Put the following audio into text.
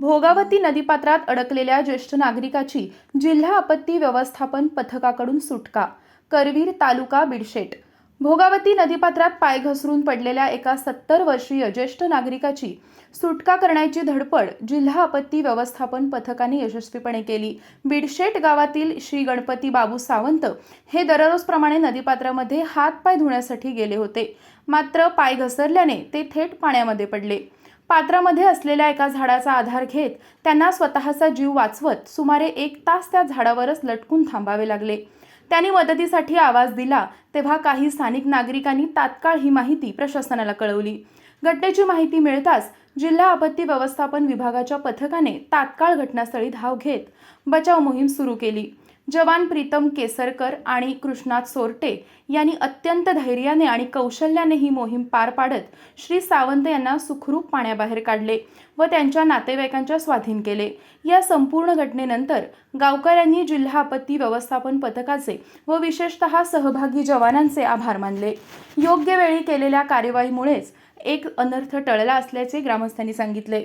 भोगावती नदीपात्रात अडकलेल्या ज्येष्ठ नागरिकाची जिल्हा आपत्ती व्यवस्थापन पथकाकडून सुटका. करवीर तालुका बिडशेट भोगावती नदीपात्रात पाय घसरून पडलेल्या एका सत्तर वर्षीय ज्येष्ठ नागरिकाची सुटका करण्याची धडपड जिल्हा आपत्ती व्यवस्थापन पथकाने यशस्वीपणे केली. बिडशेट गावातील श्री गणपती बाबू सावंत हे दररोजप्रमाणे नदीपात्रामध्ये हातपाय धुण्यासाठी गेले होते. मात्र पाय घसरल्याने ते थेट पाण्यामध्ये पडले. पात्रामध्ये असलेल्या एका झाडाचा आधार घेत त्यांना स्वतःचा जीव वाचवत सुमारे एक तास त्या झाडावरच लटकून थांबावे लागले. त्यांनी मदतीसाठी आवाज दिला तेव्हा काही स्थानिक नागरिकांनी तात्काळ ही माहिती प्रशासनाला कळवली. घटनेची माहिती मिळताच जिल्हा आपत्ती व्यवस्थापन विभागाच्या पथकाने तात्काळ घटनास्थळी धाव घेत बचाव मोहीम सुरू केली. जवान प्रीतम केसरकर आणि कृष्णात सोरटे यांनी अत्यंत धैर्याने आणि कौशल्याने ही मोहीम पार पाडत श्री सावंत यांना सुखरूप पाण्याबाहेर काढले व त्यांच्या नातेवाईकांच्या स्वाधीन केले. या संपूर्ण घटनेनंतर गावकऱ्यांनी जिल्हा आपत्ती व्यवस्थापन पथकाचे व विशेषतः सहभागी जवानांचे आभार मानले. योग्य वेळी केलेल्या कार्यवाहीमुळेच एक अनर्थ टळला असल्याचे ग्रामस्थांनी सांगितले.